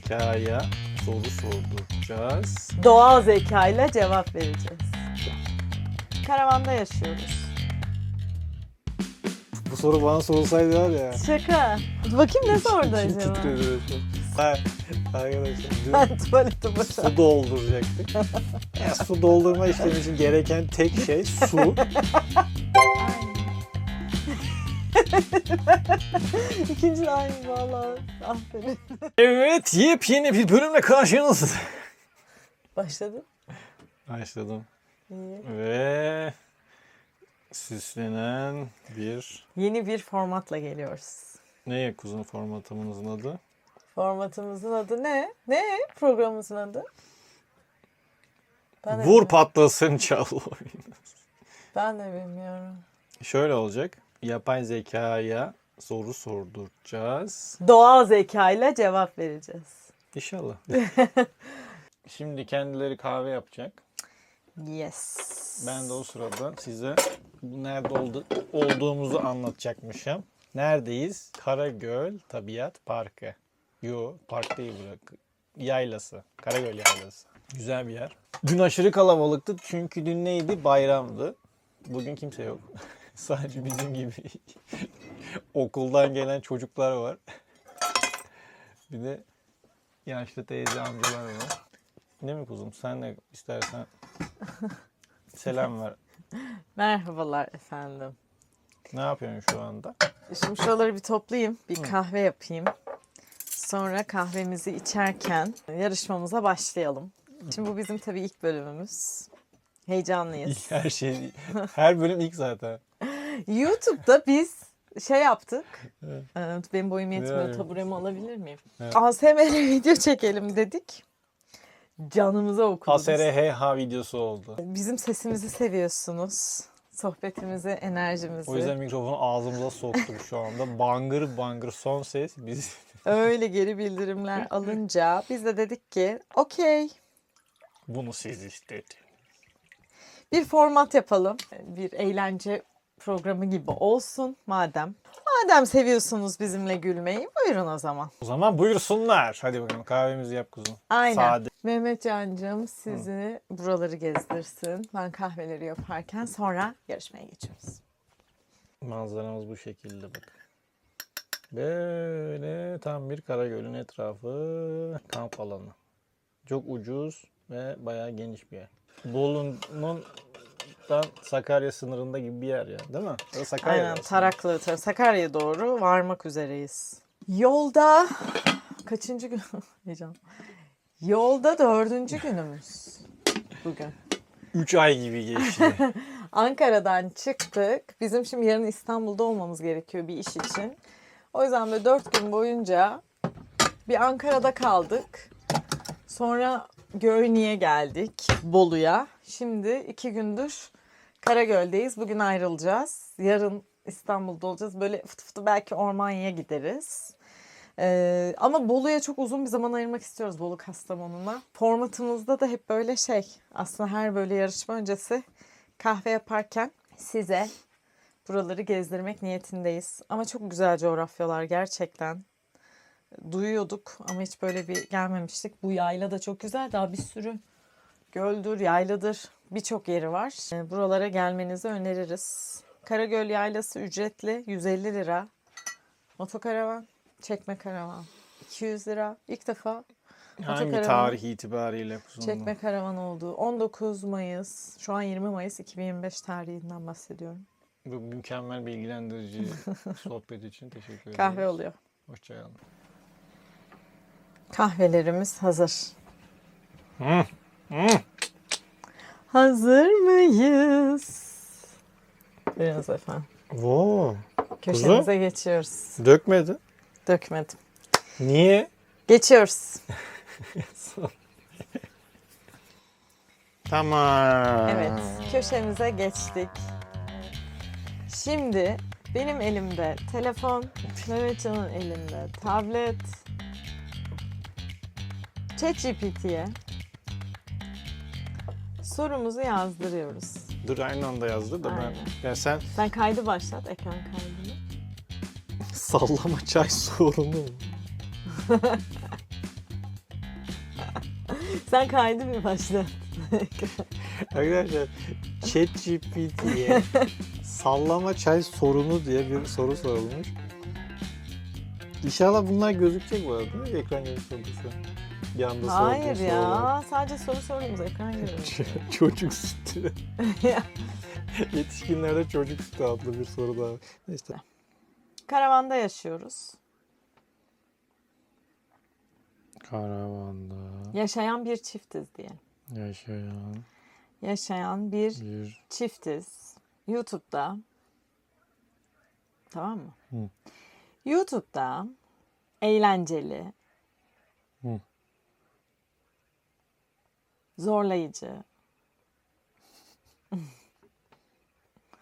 zekaya soru sorduracağız. Doğal zekayla cevap vereceğiz. Karavanda yaşıyoruz. Bu soru bana sorulsaydı var ya. Şaka. Bakayım ne sordu İçim acaba? titredi. Ha, Arkadaşlar dün Ben tuvalete boşalttım. su dolduracaktık. Ya, su doldurma işlemi için gereken tek şey su. İkinci de aynı valla. Aferin. Evet yepyeni bir bölümle karşınızda. Başladı. Başladım. İyi. Ve süslenen bir Yeni bir formatla geliyoruz. ne kuzun formatımızın adı? Formatımızın adı ne? Ne programımızın adı? Ben de Vur bilmiyorum. patlasın çal oyunu. Ben de bilmiyorum. Şöyle olacak. Yapay zekaya soru sorduracağız. Doğal zekayla cevap vereceğiz. İnşallah. Şimdi kendileri kahve yapacak. Yes. Ben de o sırada size nerede oldu, olduğumuzu anlatacakmışım. Neredeyiz? Karagöl Tabiat Parkı. Yo, park değil burası. Yaylası. Karagöl Yaylası. Güzel bir yer. Dün aşırı kalabalıktı çünkü dün neydi? Bayramdı. Bugün kimse yok. Sadece bizim gibi okuldan gelen çocuklar var. Bir de yaşlı teyze amcalar var. Ne mi kuzum? Sen de istersen selam ver. Merhabalar efendim. Ne yapıyorsun şu anda? Şimdi şuraları bir toplayayım. Bir kahve yapayım. Sonra kahvemizi içerken yarışmamıza başlayalım. Şimdi bu bizim tabii ilk bölümümüz. Heyecanlıyız. Her şey, her bölüm ilk zaten. YouTube'da biz şey yaptık. Evet. Ee, Benim boyum yetmiyor. Evet. Taburemi alabilir miyim? Evet. ASMR video çekelim dedik. Canımıza okudunuz. ASRHH videosu oldu. Bizim sesimizi seviyorsunuz. Sohbetimizi, enerjimizi. O yüzden mikrofonu ağzımıza soktuk şu anda. Bangır bangır son ses biz. Öyle geri bildirimler alınca biz de dedik ki okey Bunu siz istediniz. bir format yapalım. Bir eğlence programı gibi olsun madem. Madem seviyorsunuz bizimle gülmeyi buyurun o zaman. O zaman buyursunlar. Hadi bakalım kahvemizi yap kuzum. Aynen. Sade. Mehmet Can'cığım sizi buraları gezdirsin. Ben kahveleri yaparken sonra yarışmaya geçiyoruz. Manzaramız bu şekilde bak. Böyle tam bir Karagöl'ün etrafı kamp alanı. Çok ucuz ve bayağı geniş bir yer. Bolu'nun dan Sakarya sınırında gibi bir yer ya değil mi? Ya Sakarya Aynen aslında. Taraklı, Tar- Sakarya'ya doğru varmak üzereyiz. Yolda kaçıncı gün? Heyecan. Yolda dördüncü günümüz bugün. 3 ay gibi geçti. Ankara'dan çıktık. Bizim şimdi yarın İstanbul'da olmamız gerekiyor bir iş için. O yüzden de dört gün boyunca bir Ankara'da kaldık. Sonra Göynü'ye geldik, Bolu'ya. Şimdi iki gündür Karagöl'deyiz. Bugün ayrılacağız. Yarın İstanbul'da olacağız. Böyle fıtı fıtı belki Ormanya'ya gideriz. Ee, ama Bolu'ya çok uzun bir zaman ayırmak istiyoruz Bolu Kastamonu'na. Formatımızda da hep böyle şey aslında her böyle yarışma öncesi kahve yaparken size buraları gezdirmek niyetindeyiz. Ama çok güzel coğrafyalar gerçekten. Duyuyorduk ama hiç böyle bir gelmemiştik. Bu yayla da çok güzel. Daha bir sürü göldür, yayladır birçok yeri var. Ee, Buralara gelmenizi öneririz. Karagöl Yaylası ücretli 150 lira. Motokaravan, çekme karavan 200 lira. İlk defa Hangi tarih itibariyle kuzum? çekme karavan olduğu 19 Mayıs, şu an 20 Mayıs 2025 tarihinden bahsediyorum. Bu mükemmel bilgilendirici sohbet için teşekkür ederim. Kahve oluyor. Hoşçakalın. Kahvelerimiz hazır. Hı, hı. Hazır mıyız? Buyurunuz efendim. Wow. Köşemize geçiyoruz. Dökmedi. Dökmedim. Niye? Geçiyoruz. Tamam. Evet, köşemize geçtik. Şimdi benim elimde telefon, Mehmetcan'ın elinde tablet. ChatGPT'ye sorumuzu yazdırıyoruz. Dur aynı anda yazdı da Aynen. ben. Ya sen Sen kaydı başlat, ekran kaydını. sallama çay sorunu mu? Sen kaydı bir başla. Arkadaşlar ChatGPT'ye sallama çay sorunu diye bir soru sorulmuş. İnşallah bunlar gözükecek bu arada değil mi? Ekran görüntüsü olursa. Yanda Hayır sorduğun ya. Sadece soru sorduğumuz ekran sorular. görüntüsü. çocuk sütü. Yetişkinlerde çocuk sütü adlı bir soru daha. Neyse. Karavanda yaşıyoruz. Karavanda Yaşayan bir çiftiz diye. yaşayan Yaşayan bir bir çiftiz. YouTube'da tamam mı? Hı. YouTube'da eğlenceli, Hı. Zorlayıcı,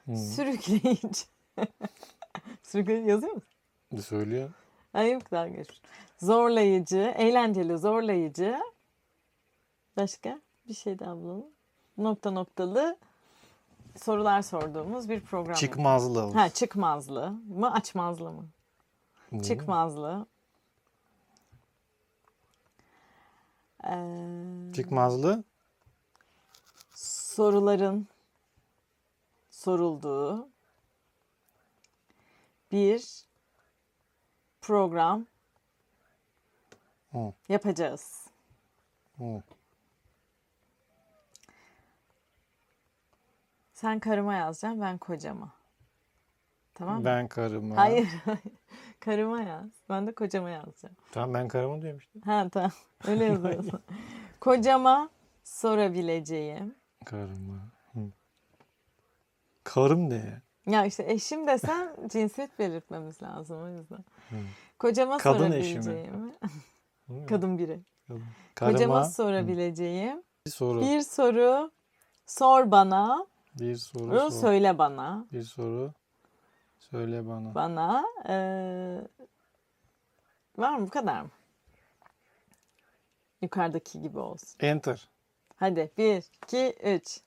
Hı. sürükleyici. sürükleyici yazıyor musun? söylüyor. Ay yok daha geçmiş. Zorlayıcı, eğlenceli, zorlayıcı. Başka bir şey daha bulalım. Nokta noktalı sorular sorduğumuz bir program. Çıkmazlı. Ha çıkmazlı mı açmazlı mı? Hı. Çıkmazlı. Ee, Çıkmazlı. soruların sorulduğu bir program Hı. yapacağız. Hı. Sen karıma yazacaksın, ben kocama. Tamam mı? Ben karıma. Hayır. Karıma yaz. Ben de kocama yazacağım. Tamam ben karıma diyorum işte. Ha tamam. Öyle yazıyorsun. kocama sorabileceğim. Karıma. Hı. Karım ne? Ya işte eşim desen cinsiyet belirtmemiz lazım o yüzden. Hı. Kocama Kadın sorabileceğim. Kadın biri. Kadın. Kocama Karıma sorabileceğim. bir soru. Bir, Bir soru sor bana. soru. Soru sor. söyle bana. Bir soru. Söyle bana. Bana. eee, var mı bu kadar mı? Yukarıdaki gibi olsun. Enter. Hadi bir, iki, üç.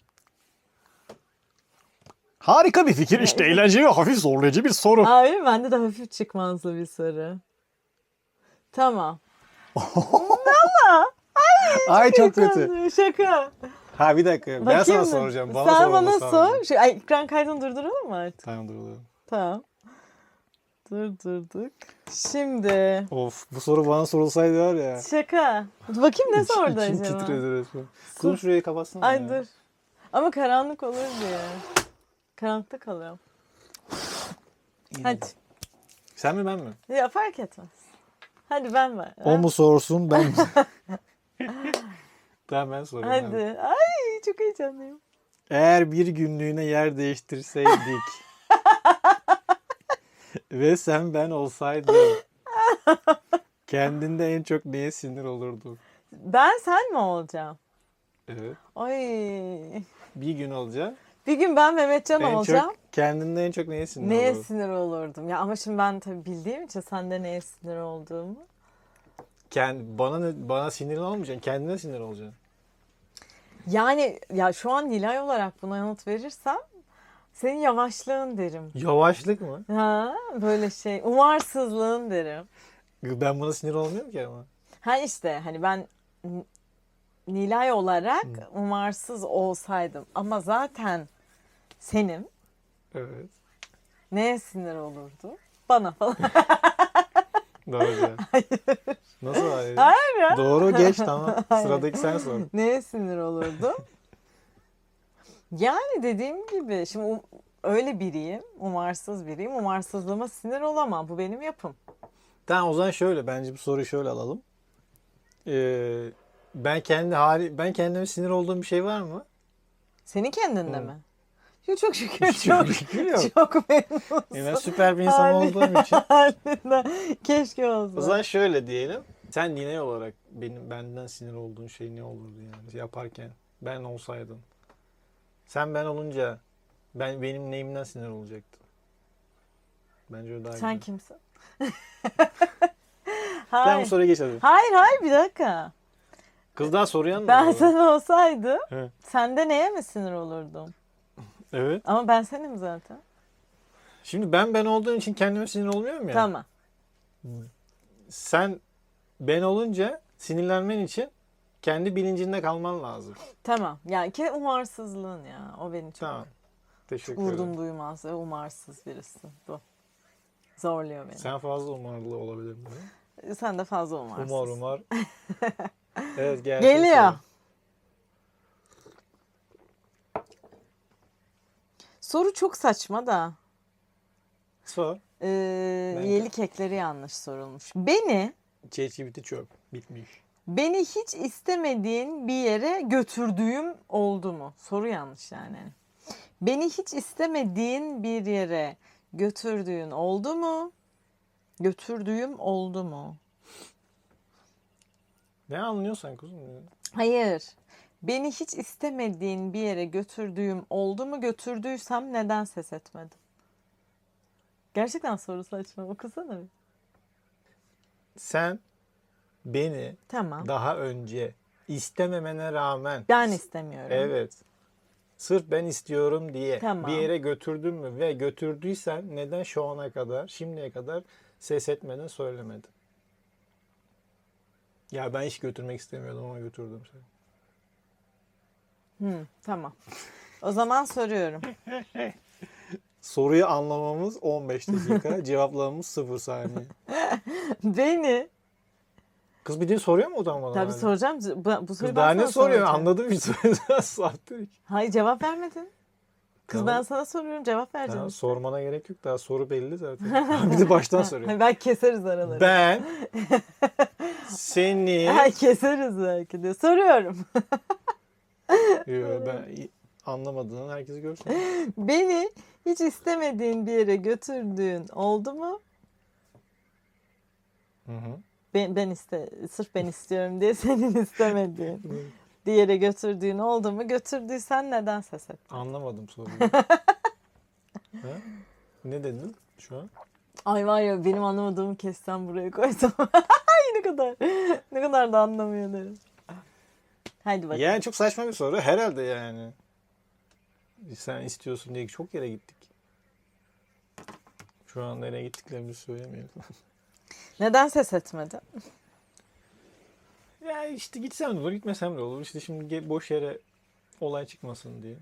Harika bir fikir işte. Eğlenceli ve hafif zorlayıcı bir soru. Aa, öyle mi? Bende de hafif çıkmazlı bir soru. Tamam. Ay çok kötü. Şaka. Ha bir dakika. Ben Bakayım sana mı? soracağım. Bana Sen sor, bana sor. sor. Şu, ay, ekran kaydını durduralım mı artık? Tamam duralım. Tamam. Durdurduk. Şimdi. Of bu soru bana sorulsaydı var ya. Şaka. Bakayım ne sordu İçim acaba? titredi resmen. Kızım şurayı kapatsana Ay ya. dur. Ama karanlık olur diye. Karanlıkta kalıyorum. Hadi. Sen mi ben mi? Ya fark etmez. Hadi ben var. O mu sorsun ben mi? ben ben sorayım. Hadi. abi. Ay çok heyecanlıyım. Eğer bir günlüğüne yer değiştirseydik ve sen ben olsaydın kendinde en çok neye sinir olurdun? Ben sen mi olacağım? Evet. Ay. Bir gün olacak. Bir gün ben Mehmetcan En olacağım. çok kendinde en çok neye sinir Neye olurdun? sinir olurdum? Ya ama şimdi ben tabii bildiğim için sende neye sinir olduğumu. Kend, bana ne- bana sinir olmayacaksın. Kendine sinir olacaksın. Yani ya şu an Nilay olarak buna yanıt verirsem senin yavaşlığın derim. Yavaşlık mı? Ha böyle şey umarsızlığın derim. Ben buna sinir olmuyorum ki ama. Ha işte hani ben Nilay olarak umarsız olsaydım ama zaten senin Evet. neye sinir olurdu? Bana falan. Doğru cevap. Nasıl hayır? Hayır ya. Doğru geç tamam. Sıradaki sen sor. Neye sinir olurdu? Yani dediğim gibi şimdi um- öyle biriyim. Umarsız biriyim. Umarsızlığıma sinir olamam. Bu benim yapım. Tamam o zaman şöyle bence bu soruyu şöyle alalım. Ee, ben kendi hali ben kendime sinir olduğum bir şey var mı? Senin kendinde Hı. mi? Yok çok şükür Hiç çok, yok. çok memnunsun. Yani ben süper bir insan Hali- olduğum için. halinden. Keşke olsa. O zaman şöyle diyelim. Sen Nine olarak benim benden sinir olduğun şey ne olurdu yani yaparken ben olsaydım. Sen ben olunca ben benim neyimden sinir olacaktı. Bence o daha Sen güzel. kimsin? Hayır. bu soruya geç hadi. hayır hayır bir dakika. Kız daha soruyan mı? Ben sen olsaydım Evet. sende neye mi sinir olurdum? Evet. Ama ben senim zaten. Şimdi ben ben olduğum için kendime sinir olmuyorum ya. Tamam. Sen ben olunca sinirlenmen için kendi bilincinde kalman lazım. Tamam. Yani ki umarsızlığın ya. O beni çok Tamam. Teşekkür ederim. vurdum duymaz ve umarsız birisin. Bu. Zorluyor beni. Sen fazla umarlı olabilir mi? Sen de fazla umarsız. Umar umar. evet gel. Geliyor. Soru çok saçma da. Sor. Ee, Ben- yelik ekleri yanlış sorulmuş. Beni ChatGPT çöp. Bitmiş. Beni hiç istemediğin bir yere götürdüğüm oldu mu? Soru yanlış yani. Beni hiç istemediğin bir yere götürdüğün oldu mu? Götürdüğüm oldu mu? Ne anlıyorsan kuzum? ya? Hayır. Beni hiç istemediğin bir yere götürdüğüm oldu mu? Götürdüysem neden ses etmedim? Gerçekten soru saçma. Okusana bir. Sen beni Tamam. daha önce istememene rağmen Ben istemiyorum. evet sırf ben istiyorum diye Tamam. bir yere götürdün mü ve götürdüysen neden şu ana kadar şimdiye kadar ses etmeden söylemedin? Ya ben hiç götürmek istemiyordum ama götürdüm seni. Hı, tamam. O zaman soruyorum. Soruyu anlamamız 15 dakika, cevaplamamız 0 saniye. Beni Kız bir de soruyor mu o zaman bana? tabii hala? soracağım. Bu, bu Kız soruyu daha ben ne soruyor? soracağım. Anladım bir soru. Hayır cevap vermedin. Kız Tamam. ben sana soruyorum cevap Tamam, vereceğim. sormana gerek yok. Daha soru belli zaten. bir de baştan soruyor. Ben keseriz araları. Ben seni Ha, keseriz belki de. Soruyorum. Yo, ben anlamadığını herkes görsün. Beni hiç istemediğin bir yere götürdüğün oldu mu? Hı hı. Ben, ben iste, sırf ben istiyorum diye senin istemediğin bir yere götürdüğün oldu mu? Götürdüysen neden ses et? Anlamadım soruyu. ha? Ne dedin şu an? Ay var ya benim anlamadığımı kessem buraya koysam. ne kadar ne kadar da anlamıyor derim. Haydi bak. Yani çok saçma bir soru. Herhalde yani. Sen istiyorsun diye çok yere gittik. Şu an nereye gittiklerimizi söylemiyorum. Neden ses etmedin? ya işte gitsem de olur, gitmesem de olur. İşte şimdi boş yere olay çıkmasın diye.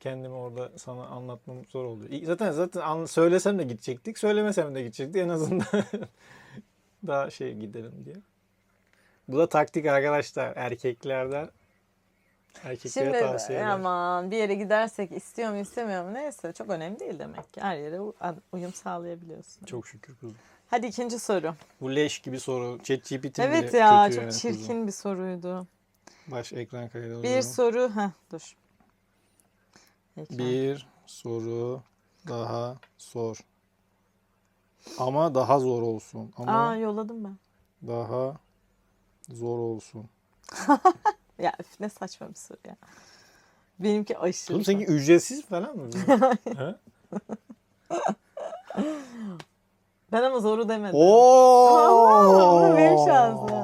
Kendimi orada sana anlatmam zor oluyor. Zaten zaten an- söylesem de gidecektik, söylemesem de gidecektik. En azından daha şey gidelim diye. Bu da taktik arkadaşlar erkeklerden. Erkeklere Şimdi tavsiye ederim. aman bir yere gidersek istiyor mu istemiyor mu neyse çok önemli değil demek ki. Her yere uyum sağlayabiliyorsun. Çok şükür kuzum. Hadi ikinci soru. Bu leş gibi soru. ChatGPT Evet bile ya kötü çok yani çirkin bir soruydu. Baş ekran kaydı. Bir soru. Heh dur. Ekran. Bir soru daha sor. Ama daha zor olsun. Ama Aa yolladım ben. daha zor olsun. Ya üf, ne saçma bir soru ya. Benimki aşırı. Oğlum seninki ücretsiz falan mı? Ben ama zoru demedim. Oo! Aa, bir şansı.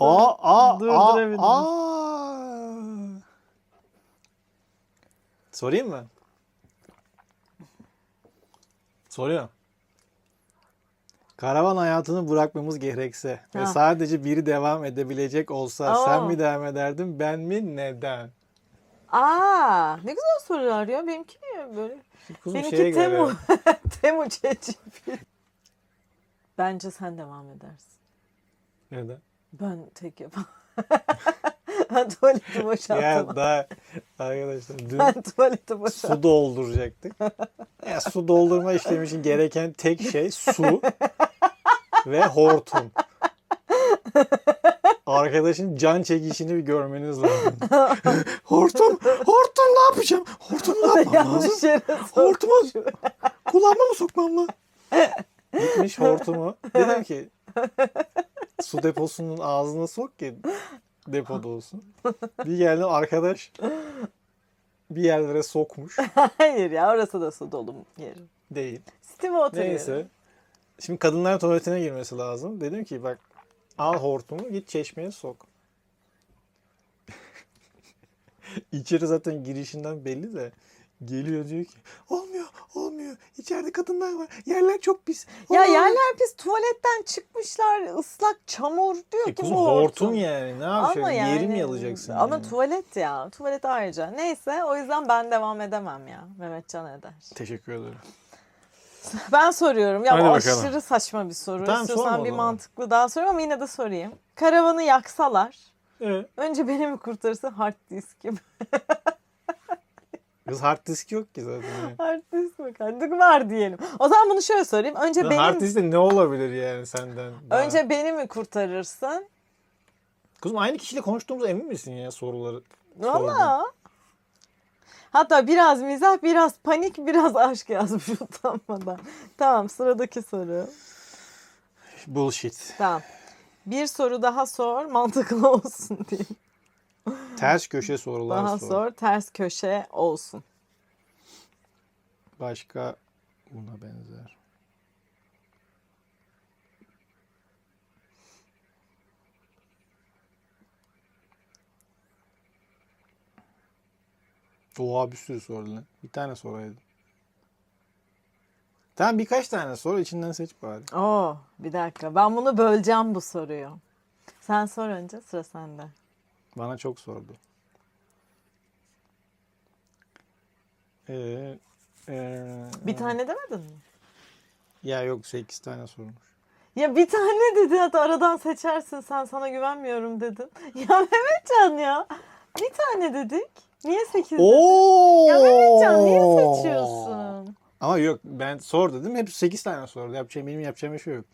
Aa, aa, Durdurabildim. aa, aa. Sorayım mı? Soruyorum. Karavan hayatını bırakmamız gerekse ve Ha. sadece biri devam edebilecek olsa Aa. sen mi devam ederdin ben mi neden? Aa ne güzel sorular ya. Benimki niye böyle? Kuzum Benimki Temu. Temu ChatGPT. Bence sen devam edersin. Neden? Ben tek yapamam. ben tuvaleti boşaltamam. Ya da arkadaşlar dün Ben tuvaleti boşaltamam. su dolduracaktık. Ya su doldurma işlemi için gereken tek şey su ve hortum. Arkadaşın can çekişini bir görmeniz lazım. hortum, hortum ne yapacağım? Hortumu ne yapmam lazım? Hortumu kulağıma mı sokmam lan? Gitmiş hortumu. Dedim ki su deposunun ağzına sok ki depoda olsun. Bir geldim arkadaş bir yerlere sokmuş. Hayır ya orası da su dolu yeri. Değil. Steve oturuyor. Neyse. Şimdi kadınlar tuvaletine girmesi lazım. Dedim ki bak al hortumu git çeşmeye sok. İçeri zaten girişinden belli de geliyor diyor ki olmuyor olmuyor İçeride kadınlar var. Yerler çok pis. Ya Aa. yerler pis tuvaletten çıkmışlar ıslak çamur diyor E ki bu hortum yani. Ne yapacaksın? Ama yani, Yeri mi yalayacaksın? Ama yani? tuvalet ya. Tuvalet ayrıca. Neyse o yüzden ben devam edemem ya. Mehmetcan eder. Teşekkür ederim. Ben soruyorum. Ya Hadi bu bakalım. aşırı saçma bir soru. Tamam, İstiyorsan bir zaman. mantıklı daha sorayım ama yine de sorayım. Karavanı yaksalar Evet. önce beni mi kurtarırsın hard disk mi? Kız hard disk yok ki zaten. hard disk mi? Hard var diyelim. O zaman bunu şöyle sorayım. Önce Lan benim Hard diskte ne olabilir yani senden? Daha- önce beni mi kurtarırsın? Kuzum aynı kişiyle konuştuğumuza emin misin ya soruları? Valla. Hatta biraz mizah, biraz panik, biraz aşk yazmış utanmadan. Tamam sıradaki soru. Bullshit. Tamam. Bir soru daha sor, mantıklı olsun diye. Ters köşe sorular Daha sor. sor, ters köşe olsun. Başka buna benzer. Oha bir sürü soru lan. Bir tane soraydı. Tamam birkaç tane sor içinden seç bari. Oo, bir dakika. Ben bunu böleceğim bu soruyu. Sen sor önce, sıra sende. Bana çok sordu. Ee, ee, Bir tane demedin mi? Ya yok 8 tane sormuş. Ya bir tane dedi hatta aradan seçersin sen sana güvenmiyorum dedin. Ya Mehmetcan ya. Bir tane dedik. Niye sekiz dedin? Oo! Ya Mehmetcan niye seçiyorsun? Ama yok ben sor dedim. Hep 8 tane sordu. Yapacağım benim yapacağım bir şey yok.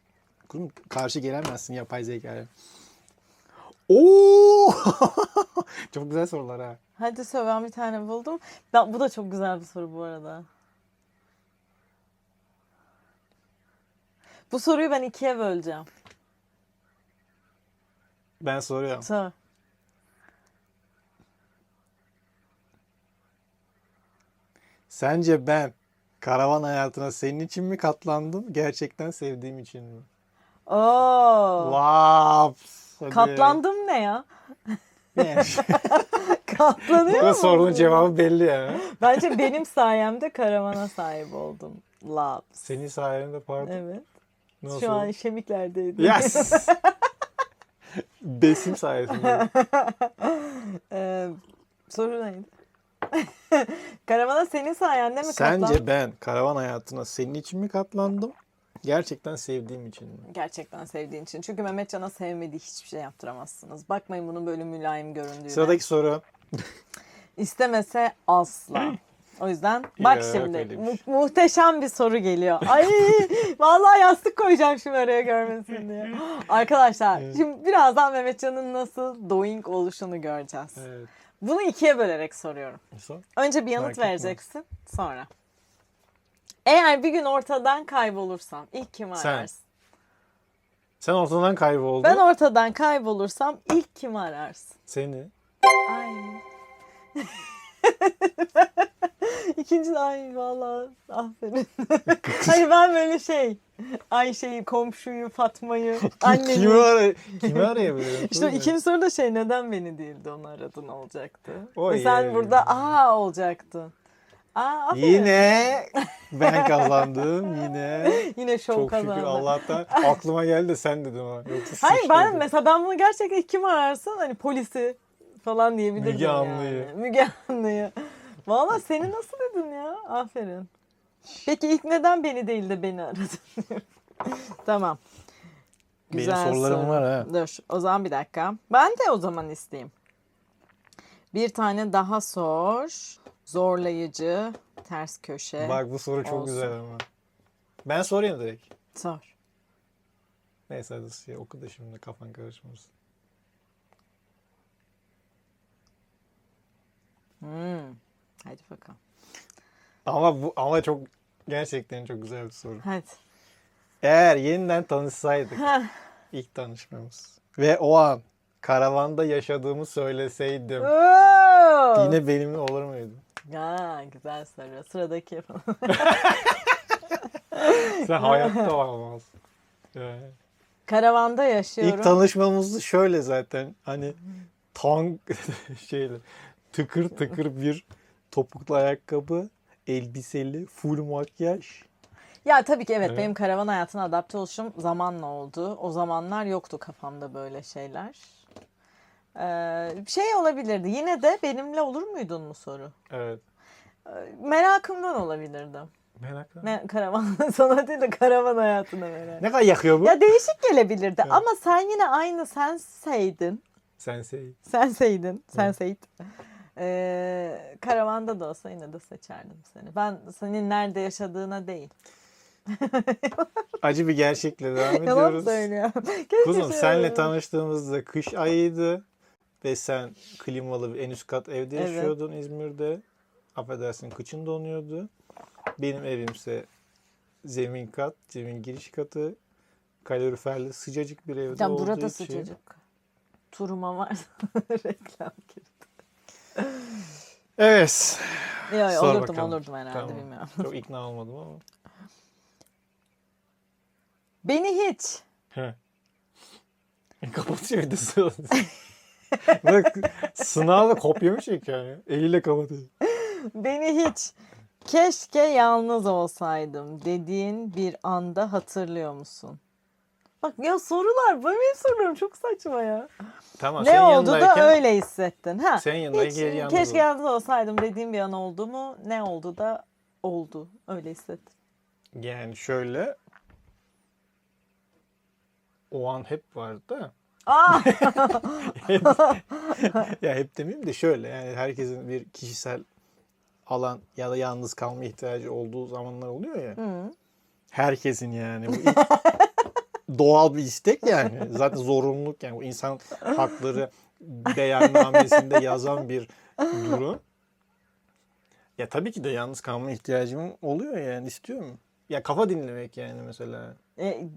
Kuzum karşı gelemezsin yapay zekaya. Oo! çok güzel sorular ha. Hadi söyle ben bir tane buldum. Ben, bu da çok güzel bir soru bu arada. Bu soruyu ben ikiye böleceğim. Ben soruyorum. Sor. Sence ben karavan hayatına senin için mi katlandım? Gerçekten sevdiğim için mi? Oo. Laps. Hadi. Katlandım ne ya? Ne? Katlanıyor Bu mu? sorunun cevabı belli yani. Bence benim sayemde karavana sahip oldum. Love. Senin sayende pardon. Evet. Nasıl? Şu an şemiklerdeydim. Yes. Besim sayesinde. Ee, soru neydi? Karavana senin sayende mi Sence katlan? ben karavan hayatına senin için mi katlandım? Gerçekten sevdiğim için mi? Gerçekten sevdiğin için. Çünkü Mehmetcan'a sevmediği hiçbir şey yaptıramazsınız. Bakmayın bunun böyle mülayim göründüğüne. Sıradaki soru. İstemese asla. O yüzden bak Ya, şimdi mu- muhteşem bir soru geliyor. Ay vallahi yastık koyacağım şimdi araya görmesin diye. Arkadaşlar Evet. şimdi birazdan Mehmetcan'ın nasıl doing oluşunu göreceğiz. Evet. Bunu ikiye bölerek soruyorum. Sor. Önce bir yanıt Fark etmez. vereceksin sonra. Eğer bir gün ortadan kaybolursan ilk kimi Sen. ararsın? Sen ortadan kayboldun. Ben ortadan kaybolursam ilk kimi ararsın? Seni. Ay. İkinci de ay vallahi aferin. Hayır ben böyle şey Ayşe'yi, komşuyu, Fatma'yı, anneni. Kimi, ara kimi arayabilirim? İşte ikinci soru da şey neden beni değildi onu aradın olacaktı. Oy, Ve sen burada aa olacaktın. Aa aferin. Yine ben kazandım yine. Yine şov Çok kazandı. şükür Allah'tan aklıma geldi de sen dedim ha. Yoksa Hayır ben sıçraydı. mesela ben bunu gerçekten kim ararsın hani polisi falan diyebilirdim Müge yani. Anlı'yı. Müge Anlı'yı. Valla seni nasıl dedin ya? Aferin. Peki ilk neden beni değil de beni aradın? tamam. Benim sorularım soru. var ha. Dur o zaman bir dakika. Ben de o zaman isteyeyim. Bir tane daha sor. Zorlayıcı, ters köşe. Bak bu soru çok Olsun. güzel ama. Ben sorayım direkt. Sor. Neyse hadi şey, oku da şimdi kafan karışmasın. Hmm. Hadi bakalım. Ama bu ama çok gerçekten çok güzel bir soru. Hadi. Eğer yeniden tanışsaydık ilk tanışmamız ve o an karavanda yaşadığımı söyleseydim Oo! yine benimle olur muydu? Ya güzel soru. Sıradaki yapalım. Sen hayatta olamazsın. Yani. Karavanda yaşıyorum. İlk tanışmamızda şöyle zaten hani tank şeyle tıkır tıkır bir topuklu ayakkabı, elbiseli, full makyaj, Ya tabii ki evet, Evet. benim karavan hayatına adapte oluşum zamanla oldu. O zamanlar yoktu kafamda böyle şeyler. Ee, şey olabilirdi. Yine de benimle olur muydun mu soru? Evet. Merakımdan olabilirdi. Merakla. Ne karavan sana değil de karavan hayatına merak. Ne kadar yakıyor bu? Ya değişik gelebilirdi Evet. ama sen yine aynı senseydin. Sensei. Senseydin. Senseyt. Ee, karavanda da olsa yine de seçerdim seni. Ben senin nerede yaşadığına değil. Acı bir gerçekle devam Yalan ediyoruz. söylüyorum. Keşke Kuzum şey senle tanıştığımızda kış ayıydı ve sen klimalı en üst kat evde Evet. yaşıyordun İzmir'de. Affedersin kıçın donuyordu. Benim evimse zemin kat, zemin giriş katı. Kaloriferli sıcacık bir evde Ya olduğu burada için. sıcacık. Turuma var. Reklam girdi. Evet. Yok Sor olurdum bakalım. olurdum herhalde Tamam. bilmiyorum. Çok ikna olmadım ama. Beni hiç. Kapatıyor bir de sınav. Bak sınavda kopya mı çekiyor yani? Eliyle kapatıyor. Beni hiç. Keşke yalnız olsaydım dediğin bir anda hatırlıyor musun? Bak ya sorular benim sorularım çok saçma ya. Tamam ne senin oldu da öyle hissettin? Ha. Senin yanındayken Hiç, yalnız keşke oldum. yalnız olsaydım dediğim bir an oldu mu? Ne oldu da oldu. Öyle hissettim. Yani şöyle o an hep vardı da Aa! ya hep demeyeyim de şöyle yani herkesin bir kişisel alan ya da yalnız kalma ihtiyacı olduğu zamanlar oluyor ya. Hı. Herkesin yani bu doğal bir istek yani. Zaten zorunluluk yani bu insan hakları beyannamesinde yazan bir durum. Ya tabii ki de yalnız kalma ihtiyacım oluyor yani istiyorum. Ya kafa dinlemek yani mesela. E,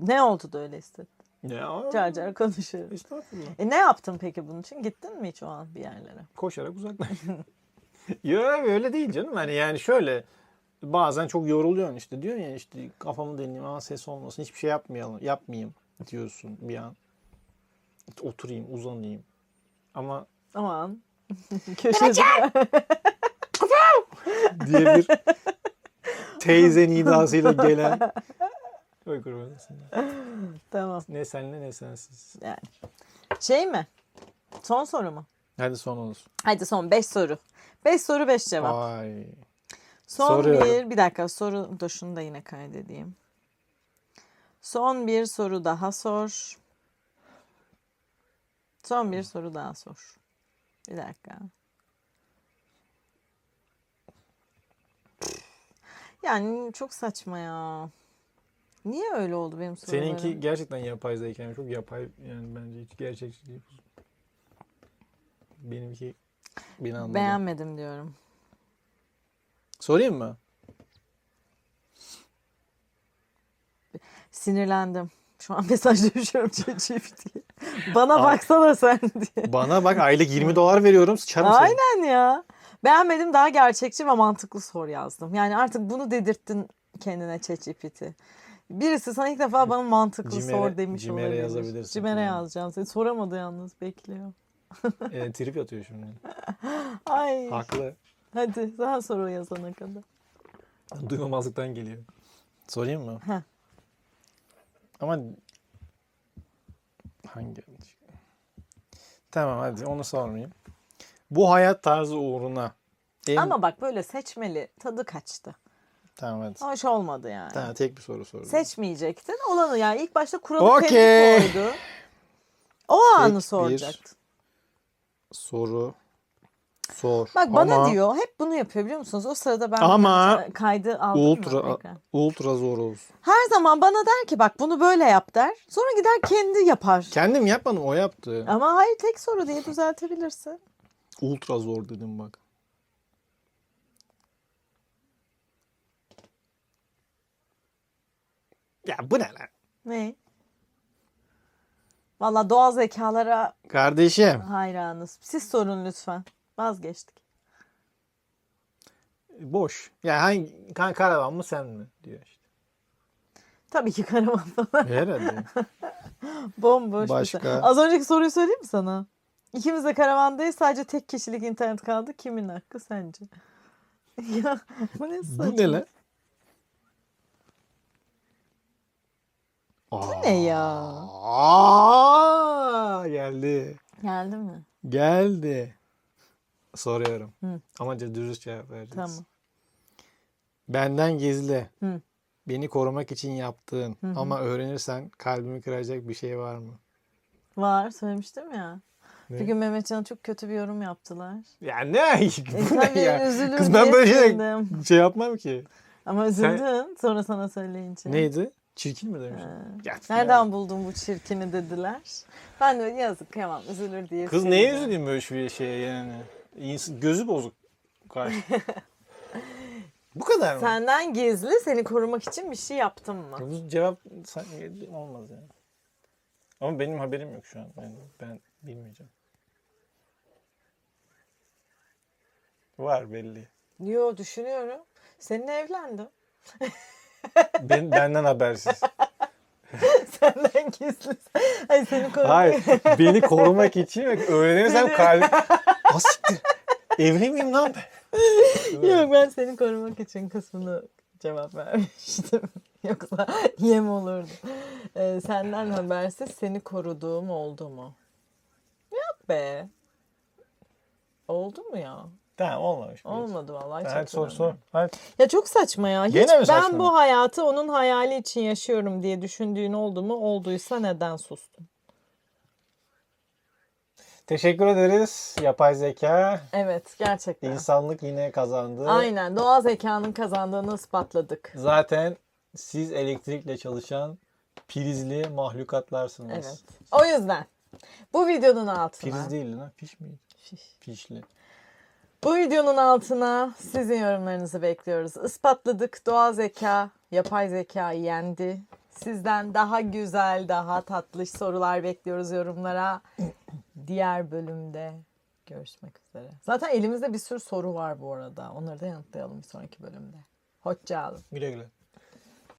ne oldu da öyle hissettin? Ya Car car konuşuyoruz. Estağfurullah. E ne yaptın peki bunun için? Gittin mi hiç o an bir yerlere? Koşarak uzaklaş. Yok öyle değil canım. Hani yani şöyle bazen çok yoruluyorsun işte diyorsun ya işte kafamı dinleyeyim ama ses olmasın hiçbir şey yapmayalım yapmayayım diyorsun bir an. Oturayım uzanayım. Ama Aman. Köşede. diye bir teyze nidasıyla gelen Oy kurban olsun. tamam. Ne senle ne sensiz. Yani. Şey mi? Son soru mu? Hadi son olsun. Hadi son 5 soru. 5 soru 5 cevap. Ay. Son Soruyorum. bir, bir dakika soru da şunu da yine kaydedeyim. Son bir soru daha sor. Son bir soru daha sor. Bir dakika. Yani çok saçma ya. Niye öyle oldu benim sorularım? Seninki gerçekten yapay zeka. yani Çok yapay yani bence hiç gerçekçi değil. Benimki beni anladı. Beğenmedim diyorum. Sorayım mı? Sinirlendim. Şu an mesaj düşüyorum ChatGPT'ye. Bana Aa. baksana sen diye. Bana bak aylık 20 dolar veriyorum. Sıçarım seni. Aynen ya. Beğenmedim daha gerçekçi ve mantıklı sor yazdım. Yani artık bunu dedirttin kendine ChatGPT. Birisi sana ilk defa bana mantıklı Cimer'e- sor demiş Cimer'e olabilir. yazabilirsin. Cimer'e Yani. yazacağım. Seni soramadı yalnız bekliyor. E, trip atıyor şimdi. Ay. Haklı. Hadi sen sor o yazana kadar. Duymamazlıktan geliyor. Sorayım mı? Heh. Ama hangi? Tamam hadi onu sormayayım. Bu hayat tarzı uğruna en... Ama bak böyle seçmeli tadı kaçtı. Tamam hadi. Hoş olmadı yani. Tamam tek bir soru sorayım. Seçmeyecektin. Olanı yani ilk başta kuralı Okey. kendi koydu. O anı bir soracaktın. Soru sor. Bak bana Ama diyor hep bunu yapıyor biliyor musunuz? O sırada ben Ama kaydı aldım ultra mı tekrar? ultra zor olsun. Her zaman bana der ki bak bunu böyle yap der. Sonra gider kendi yapar. Kendim yapmadım o yaptı. Ama hayır tek soru diye düzeltebilirsin. Ultra zor dedim bak. Ya bu ne lan? Ne? Valla doğal zekalara Kardeşim. hayranız. Siz sorun lütfen. Vazgeçtik. Boş. Ya hangi kan karavan mı sen mi diyor işte. Tabii ki karavan falan. Herhalde. Bomboş bir Başka? şey. Az önceki soruyu söyleyeyim mi sana? İkimiz de karavandayız. Sadece tek kişilik internet kaldı. Kimin hakkı sence? ya bu ne bu saçma. ne lan? Bu ne ya? Aa, geldi. Geldi mi? Geldi. Soruyorum. Hı. Ama dürüst cevap vereceğiz. Tamam. Benden gizli. Hı. Beni korumak için yaptığın Hı hı. ama öğrenirsen kalbimi kıracak bir şey var mı? Var söylemiştim ya. Ne? Bir gün Mehmetcan'a çok kötü bir yorum yaptılar. Ya ne? E, Bu ne tabii ya? üzülür Kız ben böyle şey, şey yapmam ki. Ama üzüldün sonra sana söyleyince. Neydi? Çirkin mi demiş? Ha. Ya, Nereden buldun bu çirkini dediler. Ben de yazık kıyamam üzülür diye Kız sildim. neye üzüleyim böyle bir şeye yani? İns- Gözü bozuk. Karşı. Bu kadar mı? Senden gizli seni korumak için bir şey yaptım mı? Bu cevap sanki olmaz yani. Ama benim haberim yok şu an. Ben, ben bilmeyeceğim. Var belli. Yo düşünüyorum. Seninle evlendim. Ben, benden habersiz. Senden gizli. Ay seni korumak. Hayır. Beni korumak için öğrenirsem kalbim... Asiktir. Evli miyim lan ben? Yok ben seni korumak için kısmını cevap vermiştim. Yoksa yem olurdu. Ee, senden habersiz seni koruduğum oldu mu? Yok be. Oldu mu ya? Tamam olmamış. Olmadı vallahi. Hadi çok sor önemli. sor. Hadi. Ya çok saçma ya. Hiç Gene mi ben saçma? bu hayatı onun hayali için yaşıyorum diye düşündüğün oldu mu? Olduysa neden sustun? Teşekkür ederiz. Yapay zeka. Evet gerçekten. İnsanlık yine kazandı. Aynen doğal zekanın kazandığını ispatladık. Zaten siz elektrikle çalışan prizli mahlukatlarsınız. Evet. O yüzden bu videonun altına Priz değil lan. Piş miydi? Fiş. Pişli. Bu videonun altına sizin yorumlarınızı bekliyoruz. Ispatladık. Doğal zeka, yapay zeka yendi. Sizden daha güzel, daha tatlış sorular bekliyoruz yorumlara. Diğer bölümde görüşmek üzere. Zaten elimizde bir sürü soru var bu arada. Onları da yanıtlayalım bir sonraki bölümde. Hoşçakalın. Güle güle.